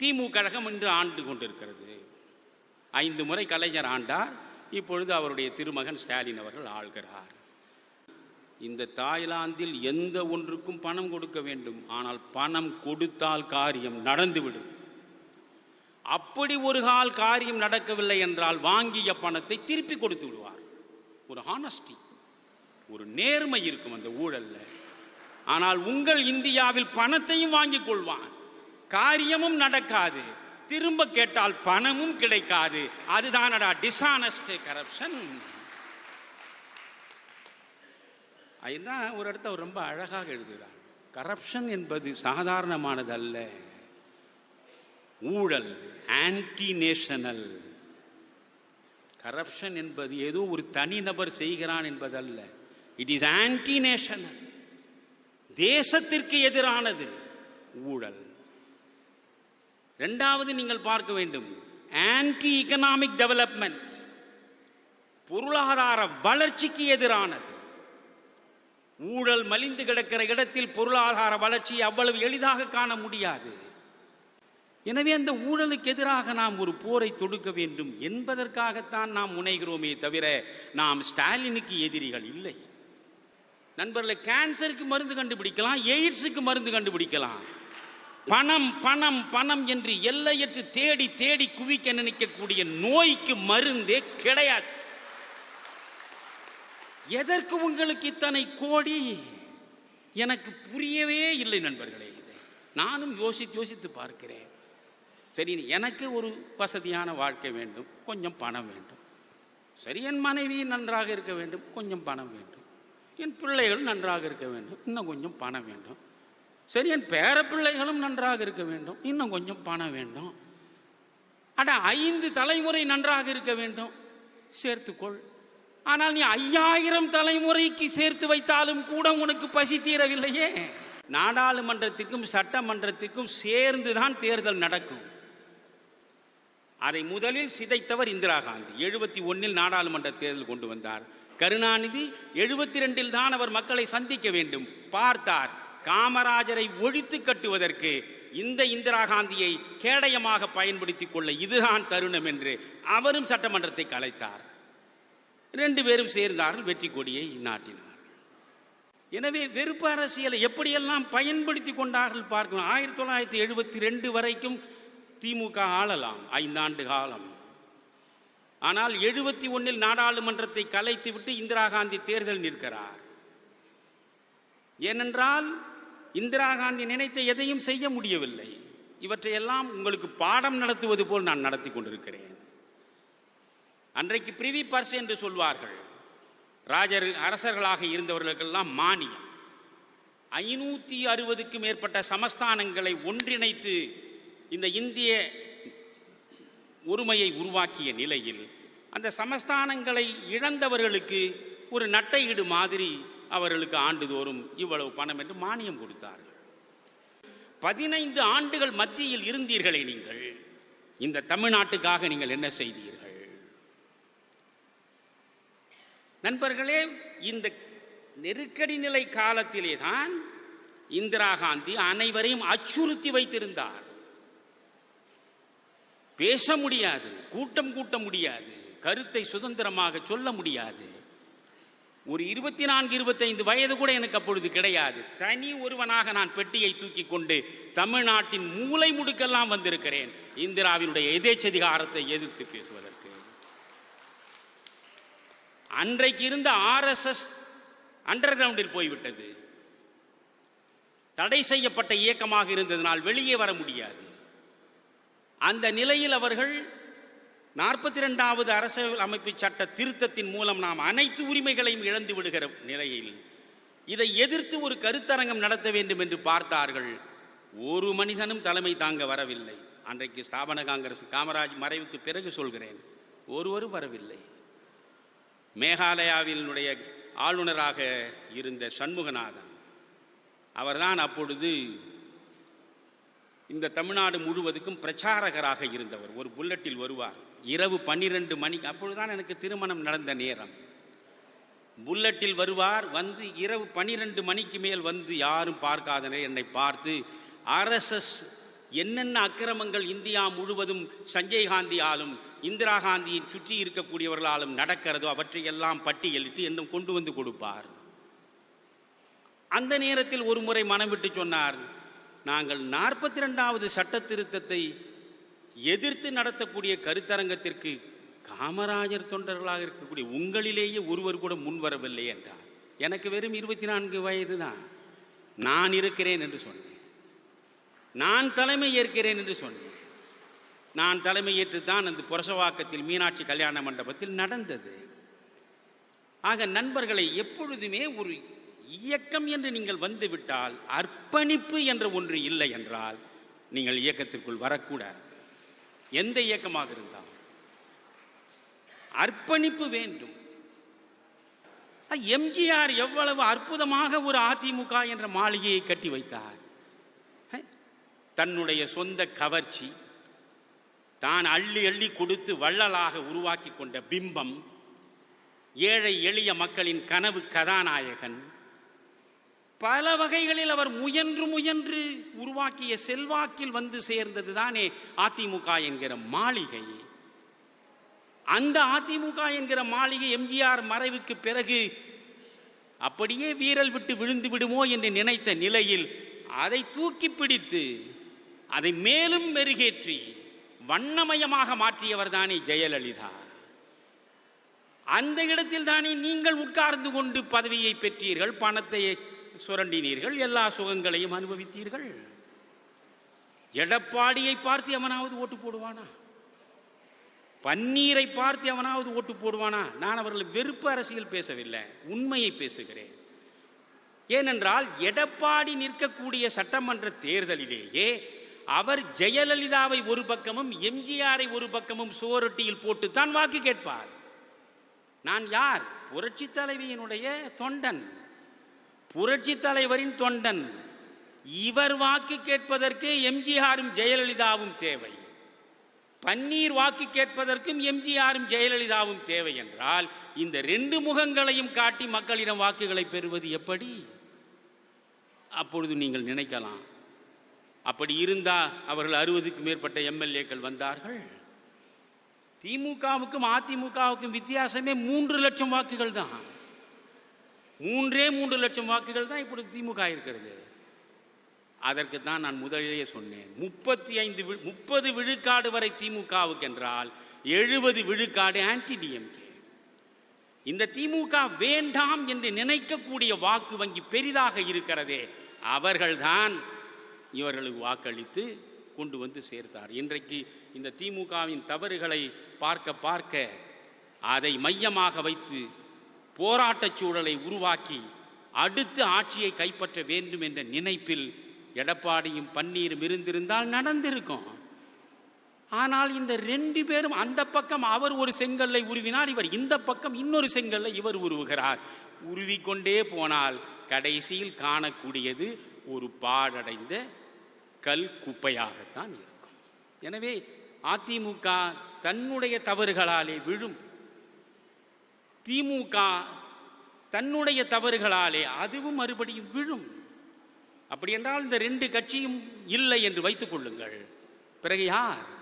திமுக கழகம் இன்று ஆண்டு கொண்டிருக்கிறது. ஐந்து முறை கலைஞர் ஆண்டார். இப்பொழுது அவருடைய திருமகன் ஸ்டாலின் அவர்கள் ஆள்கிறார். இந்த தாய்லாந்தில் எந்த ஒன்றுக்கும் பணம் கொடுக்க வேண்டும். ஆனால் பணம் கொடுத்தால் காரியம் நடந்துவிடும். அப்படி ஒரு கால் காரியம் நடக்கவில்லை என்றால் வாங்கிய பணத்தை திருப்பி கொடுத்து விடுவார். ஒரு ஹானஸ்டி ஒரு நேர்மை இருக்கும் அந்த ஊழல்ல. ஆனால் உங்கள் இந்தியாவில் பணத்தையும் வாங்கிக் கொள்வான். காரியமும் நடக்காது. திரும்ப கேட்டால் பணமும் கிடைக்காது. அதுதானடா டிஸ்ஆனஸ்ட் கரப்ஷன் அதுதான் ஒரு இடத்த அவர் ரொம்ப அழகாக எழுதுகிறார் கரப்ஷன் என்பது சாதாரணமானது அல்ல ஊழல் ஆன்டி நேஷனல் கரப்ஷன் என்பது ஏதோ ஒரு தனிநபர் செய்கிறான் என்பதல்ல. இட் இஸ் ஆன்டி நேஷனல் தேசத்திற்கு எதிரானது ஊழல். ரெண்டாவது நீங்கள் பார்க்க வேண்டும். ஆன்டி இக்கனாமிக் டெவலப்மெண்ட் பொருளாதார வளர்ச்சிக்கு எதிரானது. ஊழல் மலிந்து கிடக்கிற இடத்தில் பொருளாதார வளர்ச்சியை அவ்வளவு எளிதாக காண முடியாது. எனவே அந்த ஊழலுக்கு எதிராக நாம் ஒரு போரை தொடுக்க வேண்டும் என்பதற்காகத்தான் நாம் முனைகிறோமே தவிர நாம் ஸ்டாலினுக்கு எதிரிகள் இல்லை. நண்பர்களை கேன்சருக்கு மருந்து கண்டுபிடிக்கலாம் எய்ட்ஸுக்கு மருந்து கண்டுபிடிக்கலாம். பணம் பணம் பணம் என்று எல்லையற்று தேடி தேடி குவிக்க நினைக்கக்கூடிய நோய்க்கு மருந்தே கிடையாது. எதற்கு உங்களுக்கு இத்தனை கோடி? எனக்கு புரியவே இல்லை நண்பர்களே இது. நானும் யோசித்து யோசித்து பார்க்கிறேன். சரி எனக்கு ஒரு வசதியான வாழ்க்கை வேண்டும் கொஞ்சம் பணம் வேண்டும். சரி என் மனைவி நன்றாக இருக்க வேண்டும் கொஞ்சம் பணம் வேண்டும். என் பிள்ளைகள் நன்றாக இருக்க வேண்டும் இன்னும் கொஞ்சம் பணம் வேண்டும். சரி என் பேரப்பிள்ளைகளும் நன்றாக இருக்க வேண்டும். இன்னும் கொஞ்சம் பணம் வேண்டும். அட ஐந்து தலைமுறை நன்றாக இருக்க வேண்டும். சேர்த்துக்கொள். ஆனால் நீ ஐயாயிரம் தலைமுறைக்கு சேர்த்து வைத்தாலும் கூட உனக்கு பசி தீரவில்லையே. நாடாளுமன்றத்திற்கும் சட்டமன்றத்திற்கும் சேர்ந்து தான் தேர்தல் நடக்கும். அதை முதலில் சிதைத்தவர் இந்திரா காந்தி. எழுபத்தி ஒன்னில் நாடாளுமன்ற தேர்தல் கொண்டு வந்தார். கருணாநிதி எழுபத்தி ரெண்டில் தான் அவர் மக்களை சந்திக்க வேண்டும். பார்த்தார். காமராஜரை ஒழித்து கட்டுவதற்கு இந்த இந்திரா காந்தியை கேடயமாக பயன்படுத்திக் கொள்ள இதுதான் தருணம் என்று அவரும் சட்டமன்றத்தை கலைத்தார். ரெண்டு பேரும் சேர்ந்தார்கள் வெற்றி கொடியை நாட்டினார். எனவே வெறுப்பு அரசியலை எப்படியெல்லாம் பயன்படுத்தி கொண்டார்கள் பார்க்கணும். ஆயிரத்தி தொள்ளாயிரத்தி எழுபத்தி ரெண்டு வரைக்கும் திமுக ஆளலாம் ஐந்தாண்டு காலம். ஆனால் எழுபத்தி ஒன்னில் நாடாளுமன்றத்தை கலைத்து விட்டு இந்திரா காந்தி தேர்தல் நிற்கிறார். ஏனென்றால் இந்திரா காந்தி நினைத்த எதையும் செய்ய முடியவில்லை. இவற்றையெல்லாம் உங்களுக்கு பாடம் நடத்துவது போல் நான் நடத்தி கொண்டிருக்கிறேன். அன்றைக்கு பிரிவி பர்ஸ் என்று சொல்வார்கள். ராஜர் அரசர்களாக இருந்தவர்களுக்கெல்லாம் மானியம். ஐநூற்றி அறுபதுக்கும் மேற்பட்ட சமஸ்தானங்களை ஒன்றிணைத்து இந்த இந்திய ஒருமையை உருவாக்கிய நிலையில் அந்த சமஸ்தானங்களை இழந்தவர்களுக்கு ஒரு நட்டையீடு மாதிரி அவர்களுக்கு ஆண்டுதோறும் இவ்வளவு பணம் என்று மானியம் கொடுத்தார்கள். பதினைந்து ஆண்டுகள் மத்தியில் இருந்தீர்களே நீங்கள். இந்த தமிழ்நாட்டுக்காக நீங்கள் என்ன செய்தீர்கள்? நண்பர்களே இந்த நெருக்கடி நிலை காலத்திலே தான் இந்திரா காந்தி அனைவரையும் அச்சுறுத்தி வைத்திருந்தார். பேச முடியாது கூட்டம் கூட்ட முடியாது கருத்தை சுதந்திரமாக சொல்ல முடியாது. ஒரு இருபத்தி நான்கு இருபத்தைந்து வயது கூட எனக்கு அப்பொழுது கிடையாது. தனி ஒருவனாக நான் பெட்டியை தூக்கி கொண்டு தமிழ்நாட்டின் மூளை முடுக்கெல்லாம் வந்திருக்கிறேன். இந்திராவினுடைய எதேச்சதிகாரத்தை எதிர்த்து பேசுவதற்கு. அன்றைக்கு இருந்த ஆர்எஸ்எஸ் அண்டர் கிரவுண்டில் போய்விட்டது. தடை செய்யப்பட்ட இயக்கமாக இருந்ததனால் வெளியே வர முடியாது. அந்த நிலையில் அவர்கள் நாற்பத்தி ரெண்டாவது அரசியல் அமைப்பு சட்ட திருத்தத்தின் மூலம் நாம் அனைத்து உரிமைகளையும் இழந்து விடுகிற நிலையில் இதை எதிர்த்து ஒரு கருத்தரங்கம் நடத்த வேண்டும் என்று பார்த்தார்கள். ஒரு மனிதனும் தலைமை தாங்க வரவில்லை. அன்றைக்கு ஸ்தாபன காங்கிரஸ் காமராஜ் மறைவுக்கு பிறகு சொல்கிறேன் ஒருவரும் வரவில்லை. மேகாலயாவினுடைய ஆளுநராக இருந்த சண்முகநாதன் அவர்தான் அப்பொழுது இந்த தமிழ்நாடு முழுவதுக்கும் பிரச்சாரகராக இருந்தவர். ஒரு புல்லட்டில் வருவார். இரவு பன்னிரண்டு மணிக்கு அப்பொழுதுதான் எனக்கு திருமணம் நடந்த நேரம். புல்லட்டில் வருவார் வந்து இரவு பன்னிரண்டு மணிக்கு மேல் வந்து யாரும் பார்க்காத என்னை பார்த்து ஆர்எஸ்எஸ் என்னென்ன அக்கிரமங்கள் இந்தியா முழுவதும் சஞ்சய் காந்தியாலும் இந்திரா காந்தியை சுற்றி இருக்கக்கூடியவர்களாலும் நடக்கிறதோ அவற்றையெல்லாம் பட்டியலிட்டு என்னும் கொண்டு வந்து கொடுப்பார். அந்த நேரத்தில் ஒரு முறை மனம் விட்டு சொன்னார் நாங்கள் நாற்பத்தி ரெண்டாவது சட்ட திருத்தத்தை எதிர்த்து நடத்தக்கூடிய கருத்தரங்கத்திற்கு காமராஜர் தொண்டர்களாக இருக்கக்கூடிய உங்களிலேயே ஒருவர் கூட முன்வரவில்லை என்றார். எனக்கு வெறும் இருபத்தி நான்கு வயது தான் நான் இருக்கிறேன் என்று சொன்னேன். நான் தலைமை ஏற்கிறேன் என்று சொன்னேன். நான் தலைமை தான் அந்த புரசவாக்கத்தில் மீனாட்சி கல்யாண மண்டபத்தில் நடந்தது. ஆக நண்பர்களை எப்பொழுதுமே ஒரு இயக்கம் என்று நீங்கள் வந்துவிட்டால் அர்ப்பணிப்பு என்ற ஒன்று இல்லை என்றால் நீங்கள் இயக்கத்திற்குள் வரக்கூடாது. எந்த இயக்கமாக இருந்தால் அர்ப்பணிப்பு வேண்டும். எம்ஜிஆர் எவ்வளவு அற்புதமாக ஒரு அதிமுக என்ற மாளிகையை கட்டி வைத்தார். தன்னுடைய சொந்த கவர்ச்சி தான் அள்ளி அள்ளி கொடுத்து வள்ளலாக உருவாக்கி கொண்ட பிம்பம் ஏழை எளிய மக்களின் கனவு கதாநாயகன் பல வகைகளில் அவர் முயன்று முயன்று உருவாக்கிய செல்வாக்கில் வந்து சேர்ந்தது தானே அதிமுக என்கிற மாளிகை. அந்த அதிமுக என்கிற மாளிகை எம்ஜிஆர் மறைவுக்கு பிறகு அப்படியே வீரல் விட்டு விழுந்து விடுமோ என்று நினைத்த நிலையில் அதை தூக்கி பிடித்து அதை மேலும் மெருகேற்றி வண்ணமயமாக மாற்றியவர் தானே ஜெயலலிதா. அந்த இடத்தில் தானே நீங்கள் உட்கார்ந்து கொண்டு பதவியை பெற்றீர்கள் பணத்தை சுரண்டினீர்கள் எல்லா சுகங்களையும் அனுபவித்தீர்கள். எடப்பாடியை பார்த்து எவனாவது ஓட்டு போடுவானா? பன்னீரை பார்த்து எவனாவது ஓட்டு போடுவானா? நான் அவர்கள் வெறுப்பு அரசியல் பேசவில்லை உண்மையை பேசுகிறேன். ஏனென்றால் எடப்பாடி நிற்கக்கூடிய சட்டமன்ற தேர்தலிலேயே அவர் ஜெயலலிதாவை ஒரு பக்கமும் எம்ஜிஆரை ஒரு பக்கமும் சுவரொட்டியில் போட்டுத்தான் வாக்கு கேட்பார். நான் யார்? புரட்சி தலைவியினுடைய தொண்டன். புரட்சி தலைவரின் தொண்டன். இவர் வாக்கு கேட்பதற்கு எம்ஜிஆரும் ஜெயலலிதாவும் தேவை. பன்னீர் வாக்கு கேட்பதற்கும் எம்ஜிஆரும் ஜெயலலிதாவும் தேவை என்றால் இந்த ரெண்டு முகங்களையும் காட்டி மக்களிடம் வாக்குகளை பெறுவது எப்படி? அப்பொழுது நீங்கள் நினைக்கலாம். அப்படி இருந்தால் அவர்கள் அறுபதுக்கு மேற்பட்ட எம்எல்ஏக்கள் வந்தார்கள். திமுகவுக்கும் அதிமுகவுக்கும் வித்தியாசமே மூன்று லட்சம் வாக்குகள் தான். மூன்றே மூன்று லட்சம் வாக்குகள் தான் இப்படி திமுக இருக்கிறது. அதற்கு தான் நான் முதலிலேயே சொன்னேன். முப்பத்தி ஐந்து முப்பது விழுக்காடு வரை திமுகவுக்கு என்றால் எழுபது விழுக்காடு ஆன்டி டிஎம்கே இந்த திமுக வேண்டாம் என்று நினைக்கக்கூடிய வாக்கு வங்கி பெரிதாக இருக்கிறதே அவர்கள்தான் இவர்களுக்கு வாக்களித்து கொண்டு வந்து சேர்த்தார். இன்றைக்கு இந்த திமுகவின் தவறுகளை பார்க்க பார்க்க அதை மையமாக வைத்து போராட்டச் சூழலை உருவாக்கி அடுத்து ஆட்சியை கைப்பற்ற வேண்டும் என்ற நினைப்பில் எடப்பாடியும் பன்னீரும் இருந்திருந்தால் நடந்திருக்கும். ஆனால் இந்த ரெண்டு பேரும் அந்த பக்கம் அவர் ஒரு செங்கல்லை உருவினார் இவர் இந்த பக்கம் இன்னொரு செங்கல்லை இவர் உருவுகிறார். உருவிக்கொண்டே போனால் கடைசியில் காணக்கூடியது ஒரு பாழடைந்த கல் குப்பையாகத்தான் இருக்கும். எனவே அதிமுக தன்னுடைய தவறுகளாலே விழும். திமுக தன்னுடைய தவறுகளாலே அதுவும் மறுபடியும் விழும். அப்படி என்றால் இந்த ரெண்டு கட்சியும் இல்லை என்று வைத்துக் கொள்ளுங்கள். பிறகு யார்?